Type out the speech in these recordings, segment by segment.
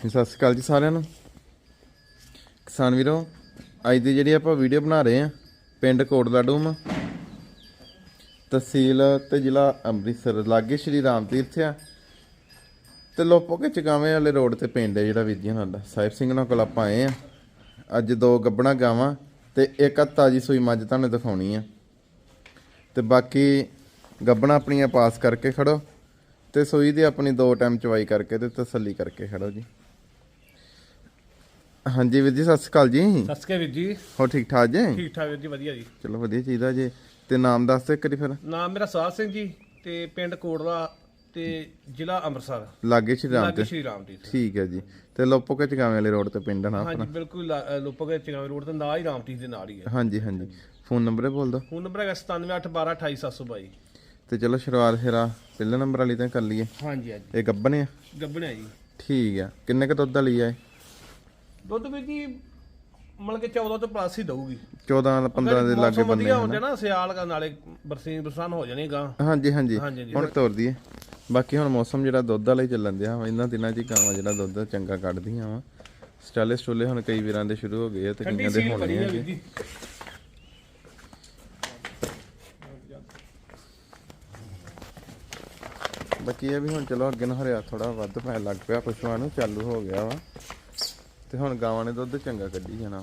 ਸਤਿ ਸ਼੍ਰੀ ਅਕਾਲ ਜੀ ਸਾਰਿਆਂ ਨੂੰ। ਕਿਸਾਨ ਵੀਰੋ, ਅੱਜ ਦੀ ਜਿਹੜੀ ਆਪਾਂ ਵੀਡੀਓ ਬਣਾ ਰਹੇ ਆ ਪਿੰਡ ਕੋਟਲਾ ਡੂਮ। ਤਹਿਸੀਲ ਤੇ ਜ਼ਿਲ੍ਹਾ ਅੰਮ੍ਰਿਤਸਰ, ਲਾਗੇ ਸ਼੍ਰੀ ਰਾਮ ਤੀਰਥ ਆ। ਤੇ ਲੋਪੋਕੇ ਚਗਾਵੇਂ ਵਾਲੇ ਰੋਡ ਤੇ ਪਿੰਡ ਹੈ ਜਿਹੜਾ ਵੀਰ ਜੀ ਨਾਲ ਦਾ ਸਾਹਿਬ ਸਿੰਘ ਨਾਲ ਕੋਲ ਆਪਾਂ ਆਏ ਆ ਅੱਜ ਦੋ ਗੱਬਣਾ ਗਾਵਾਂ ਤੇ ਇੱਕ ਤਾਜੀ ਸੂਈ ਮੱਝ ਤੁਹਾਨੂੰ ਦਿਖਾਉਣੀ ਆ। ਤੇ ਬਾਕੀ ਗੱਬਣਾ ਆਪਣੀਆਂ ਪਾਸ ਕਰਕੇ ਖੜੋ ਤੇ ਸੂਈ ਦੀ ਆਪਣੀ ਦੋ ਟਾਈਮ ਚਵਾਈ ਕਰਕੇ ਤੇ ਤਸੱਲੀ ਕਰਕੇ ਖੜੋ ਜੀ। ਹਾਂਜੀ ਵੀਰ ਜੀ ਸਤਿ ਸ਼੍ਰੀ ਅਕਾਲ ਜੀ। ਸਤਿ ਸ਼੍ਰੀ ਅਕਾਲ ਵੀਰ ਜੀ। ਹੋ ਠੀਕ ਠਾਕ ਜੀ? ਠੀਕ ਠਾਕ ਵੀਰ ਜੀ ਵਧੀਆ ਜੀ। ਚਲੋ ਵਧੀਆ ਚਾਹੀਦਾ ਜੀ। ਤੇ ਨਾਮ ਦੱਸ ਦੇ ਕਰੀ ਫਿਰ। ਨਾਮ ਮੇਰਾ ਸਾਧ ਸਿੰਘ ਜੀ ਤੇ ਪਿੰਡ ਕੋਟਲਾ ਤੇ ਜ਼ਿਲ੍ਹਾ ਅੰਮ੍ਰਿਤਸਰ। ਲਾਗੇ ਸ਼੍ਰੀ ਰਾਮ ਲਾਗੇ ਤੇ। ਸ਼੍ਰੀ ਰਾਮ ਜੀ। ਠੀਕ ਹੈ ਜੀ। ਤੇ ਲੋਪੋਕੇ ਚਗਾਵੇਂ ਵਾਲੇ ਰੋਡ ਤੇ ਪਿੰਡ ਆ ਨਾ ਹਾਂਜੀ ਬਿਲਕੁਲ ਲੋਪਗੇ ਚਗਾਵੇਂ ਰੋਡ ਤੇ ਨਾਲ ਹੀ ਰਾਮਟੀਸ ਦੇ ਨਾਲ ਹੀ ਹੈ। ਹਾਂਜੀ ਹਾਂਜੀ। ਫੋਨ ਨੰਬਰ ਇਹ ਬੋਲ ਦੋ ਫੋਨ ਨੰਬਰ ਹੈਗਾ 9781122722 ਤੇ ਚਲੋ ਸ਼ੁਰੂਆਤ ਫੇਰਾ ਪਹਿਲੇ ਨੰਬਰ ਵਾਲੀ ਤਾਂ ਕਰ ਲਈਏ। ਹਾਂਜੀ ਹਾਂਜੀ। ਇਹ ਗੱਬਨ ਆ? ਗੱਬਣਿਆ ਜੀ। ਠੀਕ ਆ। ਕਿੰਨੇ ਕ ਦੁੱਧ ਵਾਲੀ ਆ ਇਹ? ਦੁੱਧ ਵੀਰ ਜੀ ਮਤਲਬ ਕਿ 14 ਤੋਂ ਪਲੱਸ ਹੀ ਦਊਗੀ। 14 15 ਦੇ ਲਾਗੇ ਬੰਨੇ ਵਧੀਆ ਹੋ ਜਾਣਾ ਸਿਆਲ ਦਾ ਨਾਲੇ ਬਰਸੀਨ ਬਰਸਾਨ ਹੋ ਜਾਣੀ ਗਾਂ। ਹਾਂਜੀ ਹਾਂਜੀ। ਹੁਣ ਤੋਰ ਦਈਏ ਬਾਕੀ ਹੁਣ ਮੌਸਮ ਜਿਹੜਾ ਦੁੱਧ ਵਾਲਾ ਹੀ ਚੱਲਣ ਦਿਆ ਵਾ। ਇਹਨਾਂ ਦਿਨਾਂ 'ਚ ਹੀ ਗਾਵਾਂ ਜਿਹੜਾ ਦੁੱਧ ਚੰਗਾ ਕੱਢਦੀਆਂ ਵਾ। ਸਟਾਲੇ ਸਟੂਲੇ ਹੁਣ ਕਈ ਵੀਰਾਂ ਦੇ ਸ਼ੁਰੂ ਹੋ ਗਏ ਆ ਤੇ ਕਈਆਂ ਦੇ ਹੋਣੇ ਆ ਹੈ ਬਾਕੀ ਇਹ ਵੀ ਹੁਣ ਚਲੋ ਅੱਗੇ ਨੂੰ ਹਰਿਆ ਥੋੜਾ ਵੱਧ ਪੈਣ ਲੱਗ ਪਿਆ। ਪਸ਼ੂਆਂ ਨੂੰ ਚਾਲੂ ਹੋ ਗਿਆ ਵਾ। ਤੇ ਹੁਣ ਗਾਵਾਂ ਨੇ ਦੁੱਧ ਚੰਗਾ ਕੱਢੀ ਜਾਣਾ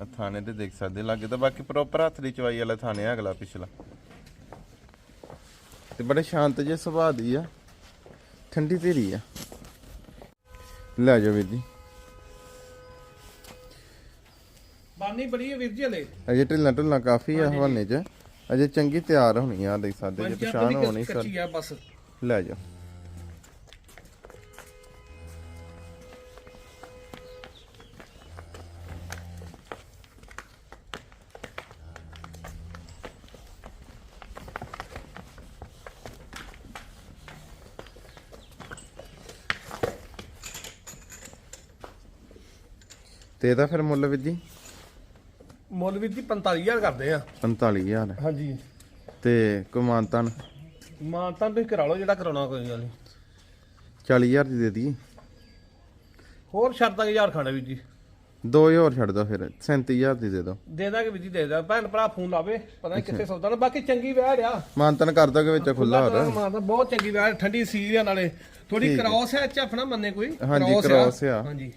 ਆ ਥਾਣੇ ਤੇ ਦੇਖ ਸਕਦੇ ਲੱਗੇ ਤਾਂ ਬਾਕੀ ਪ੍ਰੋਪਰ ਹੱਥ ਦੀ ਚਵਾਈ ਵਾਲਾ ਥਾਣੇ ਆ ਅਗਲਾ ਪਿਛਲਾ। ਤੇ ਬੜੇ ਸ਼ਾਂਤ ਜੇ ਸੁਭਾਅ ਦੀ ਆ ਠੰਡੀ ਧੀਰੀ ਆ। ਲੈ ਜਾਓ ਵੀਰ ਜੀ। ਬਾਨੀ ਬੜੀ ਹੈ ਵੀਰ ਜੀ ਹਲੇ। ਅਜੇ ਢਿੱਲਾਂ ਢੁੱਲਾਂ ਕਾਫੀ ਆ ਹਵਾਨੇ 'ਚ। ਅਜੇ ਚੰਗੀ ਤਿਆਰ ਹੋਣੀ ਆ ਦੇਖ ਸਕਦੇ ਜੇ ਪਛਾਣ ਹੋਣੀ ਸਰ। ਲੈ ਜਾਓ। ਤੇ ਇਹਦਾ ਫਿਰ ਮੁੱਲ ਵਿੱਦੀ ਮੁੱਲ ਵੀਰ ਜੀ 45000 ਕਰਦੇ ਆ। 45000 ਹਾਂਜੀ। ਤੇ ਕੁਮਾਨਤਨ ਮਾਂ ਤਾਂ ਤੁਸੀਂ ਕਰਾ ਲਓ ਜਿਹੜਾ ਕਰਾਉਣਾ ਕੋਈ ਗੱਲ ਨਹੀਂ। 40000 ਦੀ ਦੇ ਦਈਏ। ਹੋਰ ਸ਼ਰਤਾਂ ਕਿ ਹਜ਼ਾਰ ਖਾਣਾ ਵੀਰ ਜੀ। ਦੋ ਹੀ ਹੋਰ ਛੱਡ ਦੋ ਫਿਰ 37000 ਦੀ ਦੇ ਦੋ। ਦੇ ਦਾਂਗੇ ਵੀਰ ਜੀ ਦੇ ਦਾਂ ਭੈਣ ਭਰਾ ਫੋਨ ਲਾਵੇ ਪਤਾ ਨਹੀਂ ਕਿੱਥੇ ਸੌਦਾ ਨਾ ਬਾਕੀ ਚੰਗੀ ਵਿਆਹ ਰਿਆ ਮਾਨਤਨ ਕਰ ਦੋਗੇ ਵਿੱਚ ਖੁੱਲਾ ਹੋਰ। ਮਾਂ ਤਾਂ ਬਹੁਤ ਚੰਗੀ ਵਿਆਹ ਠੰਡੀ ਸੀਰੀ ਆ ਨਾਲੇ। ਥੋੜੀ ਕ੍ਰਾਸ ਹੈ। ਝਫਣਾ ਮੰਨੇ ਕੋਈ। ਹਾਂਜੀ, ਆ। ਹਾਂਜੀ।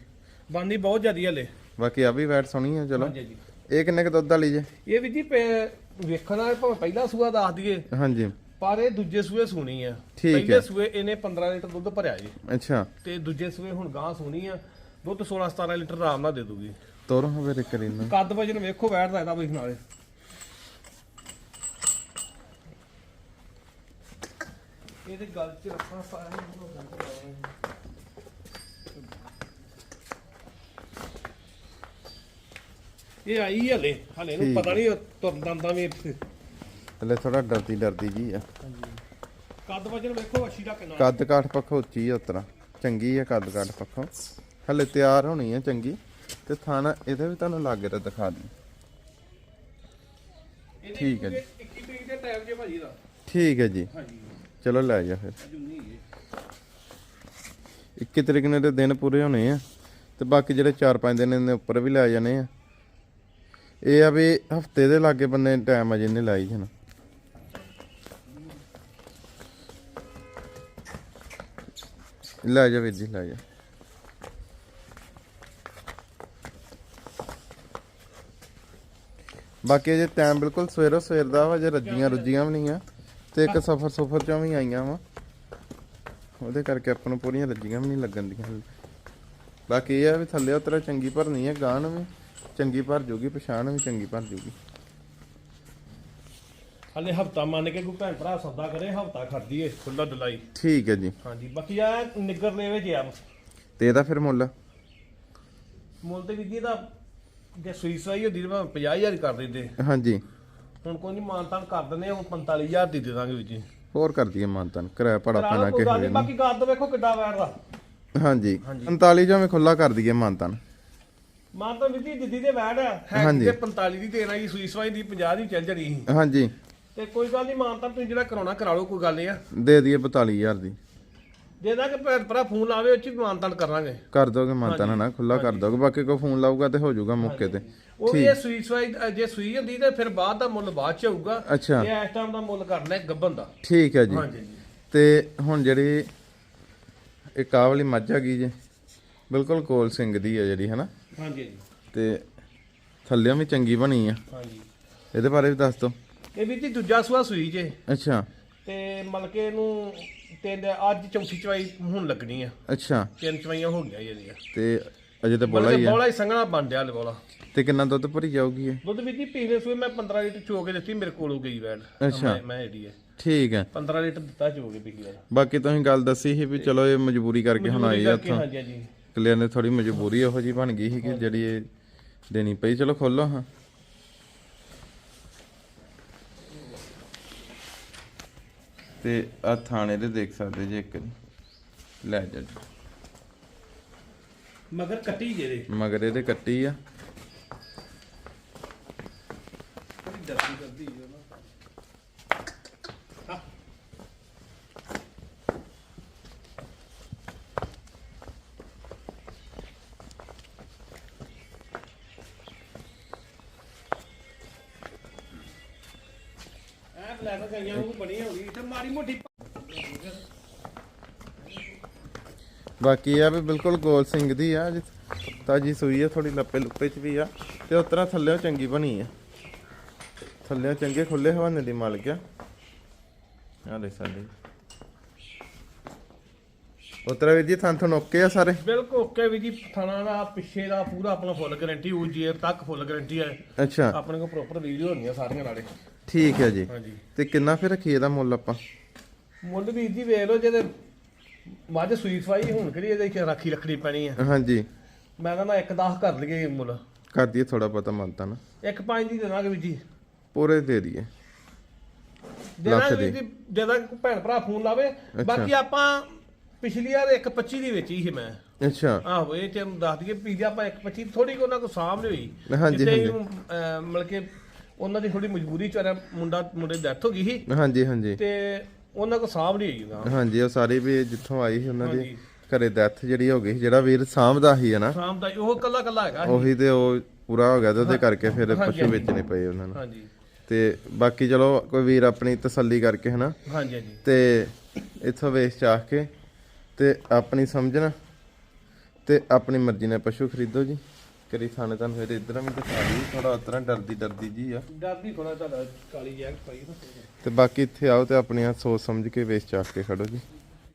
ਬਾਨੀ ਬਹੁਤ ਜ਼ਿਆਦੀ ਹਲੇ। ਬਾਕੀ ਆ ਵੀ ਵੈਟ ਸੋਹਣੀ ਆ ਚਲੋ। ਹਾਂਜੀ ਜੀ ਇਹ ਕਿੰਨੇ ਕ ਦੁੱਧ ਵਾਲੀ ਜੇ? ਇਹ ਵੀਰ ਜੀ ਪੇ- ਵੇਖਣਾ ਹੈ ਭਾਵੇਂ ਪਹਿਲਾ ਸੂਆ ਦੱਸ ਦਈਏ। ਹਾਂਜੀ। ਪਰ ਇਹ ਦੂਜੇ ਸੂਏ ਸੂਣੀ ਆ। ਠੀਕ ਪਹਿਲੇ ਹੈ। ਸੂਏ ਇਹਨੇ 15 ਲੀਟਰ ਦੁੱਧ ਭਰਿਆ ਜੀ। ਅੱਛਾ। ਤੇ ਦੂਜੇ ਸੂਏ ਹੁਣ ਗਾਂ ਸੂਣੀ ਆ। ਦੁੱਧ 16 17 ਲੀਟਰ ਆਰਾਮ ਨਾਲ ਦੇ ਦੂਗੀ। ਤੋਰੋ ਹੋਵੇ ਰਿਕ ਕਰੀਨਾ ਕੱਦ ਵਜਨ ਵੇਖੋ ਬੈਠਦਾ ਇਹਦਾ ਵੀ ਨਾਲੇ। ਇਹਦੇ ਗੱਲ ਚ ਰੱਖਣਾ ਸਾਰਾ ਇਹ ਆਈ ਹਲੇ ਹਲੇ ਨੂੰ ਪਤਾ ਨਹੀਂ ਤੁਰ ਦੰਦਾਂ ਵੀ ਇੱਥੇ। ਹਲੇ ਥੋੜਾ ਡਰਦੀ ਡਰਦੀ ਜੀ ਆ। ਕੱਦ ਵਜਨ ਵੇਖੋ ਅੱਛੀ ਦਾ ਕਿੰਨਾ? ਕੱਦ ਕਾਠ ਪੱਖੋਂ ਉੱਚੀ ਆ ਉਤਰਾ। ਚੰਗੀ ਆ ਕੱਦ ਕਾਠ ਪੱਖੋਂ। ਹਲੇ ਤਿਆਰ ਹੋਣੀ ਆ ਚੰਗੀ। ਤੇ ਥਾਣਾ ਇਹਦੇ ਵੀ ਤੁਹਾਨੂੰ ਲਾਗੇ ਤੇ ਦਿਖਾ ਦੀ ਇਹਦੇ ਠੀਕ ਹੈ ਜੀ। 21 ਤਰੀਕ ਦੇ ਟਾਈਮ ਜੇ ਭਾਜੀ ਦਾ। ਠੀਕ ਹੈ ਜੀ। ਚਲੋ ਲੈ ਜਾ ਫਿਰ। ਅਜੂ ਨਹੀਂ ਹੈ 21 ਤਰੀਕ ਨੂੰ ਦੇ ਦਿਨ ਪੂਰੇ ਹੋਣੇ ਆ। ਤੇ ਬਾਕੀ ਜਿਹੜੇ 4-5 ਦਿਨ ਦੇ ਉੱਪਰ ਵੀ ਲੈ ਜਾਣੇ ਆ। ਇਹ ਆ ਵੀ ਹਫ਼ਤੇ ਦੇ ਲਾਗੇ ਬੰਨੇ ਟਾਈਮ ਅਜੇ ਨਹੀਂ ਲਾਈ ਜਨ ਲੈ ਜਾ ਵੀਰ ਜੀ, ਲੈ ਜਾ। ਬਾਕੀ ਅਜੇ ਟਾਈਮ ਬਿਲਕੁਲ ਸਵੇਰੋ ਸਵੇਰ ਦਾ ਵਾ ਜੇ ਰੱਜੀਆਂ ਰੁੱਜੀਆਂ ਵੀ ਨਹੀਂ ਆ, ਤੇ ਇੱਕ ਸਫਰ ਸਫਰ ਚੋਂ ਵੀ ਆਈਆਂ ਵਾ। ਉਹਦੇ ਕਰਕੇ ਆਪਾਂ ਨੂੰ ਪੂਰੀਆਂ ਰੱਜੀਆਂ ਵੀ ਨਹੀਂ ਲੱਗਣ ਦੀਆਂ ਬਾਕੀ ਇਹ ਆ ਵੀ ਥੱਲੇ ਉਤਰਾ ਚੰਗੀ ਭਰਨੀ ਹੈ ਗਾਣ ਵੀ। ਚੰਗੀ ਭਰ ਜੂਗੀ ਪਛਾਣ ਵੀ ਚੰਗੀ ਭਰ ਜੂਗੀ। ਹਲੇ ਹਫਤਾ ਮੰਨ ਕੇ ਕੋਈ ਭੈਣ ਭਰਾ ਸੌਦਾ ਕਰੇ ਹਫਤਾ ਖੜਦੀ ਏ ਖੁੱਲਾ ਡੁਲਾਈ। ਠੀਕ ਹੈ ਜੀ। ਹਾਂਜੀ ਬਾਕੀ ਆ ਨਿੱਗਰ ਲੈਵੇ ਜੇ ਆ। ਤੇ ਇਹਦਾ ਫਿਰ ਮੁੱਲ? ਮੁੱਲ ਤੇ ਵਿਧੀ ਦਾ ਜੇ ਸੂਈ ਸਵਾਈ ਹੁੰਦੀ ਤਾਂ 50000 ਕਰ ਦਿੰਦੇ। ਹਾਂਜੀ। ਹੁਣ ਕੋਈ ਨਹੀਂ ਮਾਨਤਾਨ ਕਰ ਦਿੰਦੇ ਹੁਣ 45000 ਦੀ ਦੇ ਦਾਂਗੇ ਵਿੱਚ ਹੋਰ ਕਰ ਦਈਏ ਮਾਨਤਨ ਕਿਰਾਇਆ ਪੜਾ ਕਰਾ ਪੈਣਾ ਕਿਸੇ ਨਹੀਂ ਬਾਕੀ ਗੱਦ ਵੇਖੋ ਕਿੱਡਾ ਬੈਠਦਾ ਹਾਂਜੀ 45 ਜੋ ਮੈਂ ਖੁੱਲਾ ਕਰ ਦਈਏ ਮਾਨਤਨ ਮਾਨਤਾਨ ਵਿਧੀ ਦਿੱਦੀ ਦੇ ਆ ਹੈ। ਹਾਂਜੀ। ਤੇ 45 ਦੀ ਦੇਣਾ ਜੀ ਸੂਈ ਸਵਾਈ ਦੀ 50 ਦੀ ਚੱਲ ਜਣੀ। ਸੀ ਹਾਂਜੀ। ਤੇ ਕੋਈ ਗੱਲ ਨਹੀਂ ਮਾਨਤਾਨ ਤੁਸੀਂ ਜਿਹੜਾ ਕਰਾਉਣਾ ਕਰਾ ਲਓ ਕੋਈ ਗੱਲ ਨਹੀਂ ਆ। ਦੇ ਦਈਏ 42000 ਦੀ। ਦੇ ਦਾਂਗੇ ਭੈਣ ਭਰਾ ਫੋਨ ਲਾਵੇ ਉਹ ਚ ਵੀ ਮਾਨਤਾਨ ਕਰਾਂਗੇ। ਕਰ ਦੋਗੇ ਮਾਨਤਾ ਨਾ ਖੁੱਲਾ ਕਰ ਦੋਗੇ ਬਾਕੀ ਕੋਈ ਫੋਨ ਲਾਊਗਾ ਤੇ ਹੋ ਜਾਊਗਾ ਮੌਕੇ ਤੇ। ਉਹ ਵੀ ਇਹ ਸੂਈ ਸਵਾਈ ਅ, ਜੇ ਸੂਈ ਹੁੰਦੀ ਤੇ ਫਿਰ ਬਾਅਦ ਦਾ ਮੁੱਲ ਬਾਅਦ ਚ ਹੋਊਗਾ ਅੱਛਾ। ਇਹ ਇਸ ਟਾਈਮ ਦਾ ਮੁੱਲ ਕਰਨਾ ਹੈ ਗੱਬਨ ਦਾ। ਠੀਕ ਹੈ ਜੀ। ਹਾਂਜੀ। ਜੀ ਤੇ ਹੁਣ ਜਿਹੜੀ ਇੱਕ ਆਹ ਵਾਲੀ ਮੱਝ ਹੈਗੀ ਜੀ ਬਿਲਕੁਲ ਕੋਲ ਸਿੰਘ ਦੀ ਹੈ ਜਿਹੜੀ ਹਨਾ? ਹਾਂਜੀ। ਤੇ ਥੱਲਿਓਂ ਵੀ ਚੰਗੀ ਬਣੀ ਆ। ਹਾਂਜੀ। ਇਹਦੇ ਬਾਰੇ ਵੀ ਦੱਸ ਦਿਓ ਇਹ ਵੀ ਜੀ ਦੂਜਾ ਸੂਆ ਸੂਈ ਜੇ। ਅੱਛਾ। ਤੇ ਮਲਕੇ ਨੂੰ ਤਿੰਨ ਅੱਜ ਚੌਥੀ ਚਵਾਈ ਹੁਣ ਲੱਗਣੀ ਆ। ਅੱਛਾ। ਤਿੰਨ ਚਵਾਈਆਂ ਹੋ ਗਈਆਂ ਜੀ ਇਹਦੀਆਂ। ਤੇ ਅਜੇ ਤਾਂ ਬੋਲਾ ਹੀ ਆ। ਬੋਲਾ ਹੀ ਸੰਘਣਾ ਬਣ ਡਿਆ ਬੋਲਾ। ਤੇ ਕਿੰਨਾ ਦੁੱਧ ਭਰੀ ਜਾਊਗੀ ਇਹ? ਦੁੱਧ ਵੀ ਜੀ ਪੀਲੇ ਸੂਏ ਮੈਂ 15 ਲੀਟਰ ਚੋ ਕੇ ਦਿੱਤੀ ਮੇਰੇ ਕੋਲੋਂ ਗਈ ਵੈਣ ਅੱਛਾ। ਮੈਂ- ਜਿਹੜੀ ਹੈ ਠੀਕ ਹੈ 15 ਲੀਟਰ ਦਿੱਤਾ ਚੋ ਕੇ ਪਿਛਲੀ ਬਾਕੀ ਤੁਸੀਂ ਗੱਲ ਦੱਸੀ ਸੀ ਵੀ ਚਲੋ ਇਹ ਮਜਬੂਰੀ ਕਰਕੇ ਹੁਣ ਆਈ ਆ ਉੱਥੋਂ। ਹਾਂਜੀ ਹਾਂਜੀ। ਕਲੀਅਰ ਨੇ ਥੋੜੀ ਮਜਬੂਰੀ ਇਹੋ ਜੀ ਬਣ ਗਈ ਸੀ ਕਿ ਜਿਹੜੀ ਇਹ ਦੇਣੀ ਪਈ। ਚਲੋ ਖੋਲੋ ਹਾਂ। ਤੇ ਆ ਥਾਣੇ ਦੇ ਦੇਖ ਸਕਦੇ ਜੇ ਇੱਕ। ਲੈ ਜਾ। ਜੀ। ਮਗਰ ਕੱਟੀ ਜੇ ਦੇ ਮਗਰ ਇਹਦੇ ਕੱਟੀ ਆ। ਦਰਦੀ ਕਰਦੀ ਹੈ ਨਾ। ਐ ਬਲੈਕ ਗਈਆਂ ਉਹ ਬਣੀ ਹੋਗੀ ਤੇ ਮਾੜੀ ਮੋਟੀ ਬਾਕੀ ਆ ਵੀ ਬਿਲਕੁਲ ਗੋਲ ਸਿੰਘ ਦੀ ਆ ਤਾਜੀ ਸੂਈ ਆ ਥੋੜੀ ਲੱਪੇ ਲੁੱਪੇ ਚ ਵੀ ਆ। ਤੇ ਉਤਰਾ ਥੱਲੇੋਂ ਚੰਗੀ ਬਣੀ ਆ। ਥੱਲੇੋਂ ਚੰਗੇ ਖੁੱਲੇ ਹਵਾਨੇ ਦੀ ਮਲ ਗਿਆ ਆ ਲੈ ਸਾਡੇ। ਉਤਰਾ ਵੀ ਜੀ ਥਾਂ ਥਣ ਓਕੇ ਆ ਸਾਰੇ? ਬਿਲਕੁਲ ਓਕੇ ਵੀ ਜੀ ਥਾਣਾ ਦਾ ਪਿੱਛੇ ਦਾ ਪੂਰਾ ਆਪਣਾ ਫੁੱਲ ਗਾਰੰਟੀ ਉਹ ਜੇਬ ਤੱਕ ਫੁੱਲ ਗਾਰੰਟੀ ਹੈ ਅੱਛਾ। ਆਪਣੇ ਕੋਲ ਪ੍ਰੋਪਰ ਵੀਡੀਓ ਹੋਣੀਆਂ ਸਾਰੀਆਂ ਨਾਲੇ। ਠੀਕ ਹੈ ਜੀ। ਹਾਂਜੀ। ਤੇ ਕਿੰਨਾ ਫਿਰ ਰੱਖੀਏ ਇਹਦਾ ਮੁੱਲ ਆਪਾਂ? ਮੁੱਲ ਵੀ ਜੀ ਵੇਖ ਲਓ ਜਿਹਦੇ ਮੱਝ ਸੂਈ ਸਵਾਈ ਹੁਣ ਕਿਹੜੀ ਇਹਦੇ ਰਾਖੀ ਰੱਖਣੀ ਪੈਣੀ ਆ। ਹਾਂਜੀ। ਮੈਂ ਕਹਿੰਦਾ ਇੱਕ 10 ਕਰ ਲਈਏ ਮੁੱਲ। ਕਰ ਦਈਏ ਥੋੜਾ ਪਤਾ ਮੰਨਤਾ ਨਾ। ਇੱਕ ਪੰਜ ਦੀ ਦੇਵਾਂਗੇ ਵੀ ਜੀ। ਪੂਰੇ ਦੇ ਦਈਏ। ਦੇਵਾਂਗੇ ਦੀ। ਜਦੋਂ ਭੈਣ ਭਰਾ ਫੋਨ ਲਾਵੇ। ਬਾਕੀ ਆਪਾਂ ਪਿਛਲੀ ਵਾਰ ਇੱਕ 25 ਦੀ ਵੇਚੀ ਸੀ ਮੈਂ। ਅੱਛਾ। ਆਹੋ ਇਹ ਤੇ ਦੱਸ ਦਈਏ ਪੀਜ਼ਾ ਆਪਾਂ ਇੱਕ 25 ਥੋੜੀ ਕੋ ਉਹਨਾਂ ਕੋ ਸਾਹਮਣੇ ਹੋਈ। ਹਾਂਜੀ, ਹਾਂਜੀ। ਮਤਲਬ ਕਿ ਉਹਨਾਂ ਦੀ ਥੋੜੀ ਮਜਬੂਰੀ ਚ ਰਿਹਾ ਮੁੰਡਾ ਮੁੰਡੇ ਦੀ ਡੈਥ ਹੋ ਗਈ ਸੀ। ਹਾਂਜੀ ਹਾਂਜੀ। ਤੇ ਉਹਨਾਂ ਕੋ ਸਾਹਮਣੇ ਹੋਈ ਨਾ ਹਾਂਜੀ ਉਹ ਸਾਰੀ ਵੀ ਜਿੱਥੋਂ ਆਈ ਸੀ ਉਹਨਾਂ ਦੀ ਹਾਂਜੀ। ਘਰੇ ਡੈਥ ਜਿਹੜੀ ਹੋ ਗਈ ਸੀ, ਜਿਹੜਾ ਵੀਰ ਸਾਂਭਦਾ ਸੀ ਹੈ ਨਾ ਸ਼ਾਮ ਦਾ ਉਹ ਕੱਲਾ ਕੱਲਾ ਹੈਗਾ। ਉਹੀ ਤੇ ਉਹ ਪੂਰਾ ਹੋ ਗਿਆ ਤੇ ਉਹਦੇ ਕਰਕੇ ਫਿਰ ਪਸ਼ੂ ਵੇਚਣੇ ਪਏ ਉਹਨਾਂ ਨੂੰ। ਹਾਂਜੀ। ਤੇ ਬਾਕੀ ਚਲੋ ਕੋਈ ਵੀਰ ਆਪਣੀ ਤਸੱਲੀ ਕਰਕੇ ਹਨਾ ਹਾਂਜੀ ਹਾਂਜੀ। ਤੇ ਇੱਥੋਂ ਵੇਚ ਚਾਹ ਕੇ ਤੇ ਆਪਣੀ ਸਮਝਣਾ ਤੇ ਆਪਣੀ ਮਰਜ਼ੀ ਨਾਲ ਪਸ਼ੂ ਖਰੀਦੋ ਜੀ। ਕਰੀ ਥਾਣੇ ਤੁਹਾਨੂੰ ਫਿਰ ਇਧਰ ਵੀ ਦਿਖਾ ਦੀ ਥੋੜਾ ਉਤਰਾ ਡਰਦੀ ਡਰਦੀ ਜੀ ਆ। ਡਰਦੀ ਥੋੜਾ ਤੁਹਾਡਾ ਕਾਲੀ ਜੈਕਟ ਪਾਈ ਤੇ ਬਾਕੀ ਇੱਥੇ ਆਓ ਤੇ ਆਪਣੀਆਂ ਸੋਚ ਸਮਝ ਕੇ ਵੇਚ ਚਾਹ ਕੇ ਖੜੋ ਜੀ।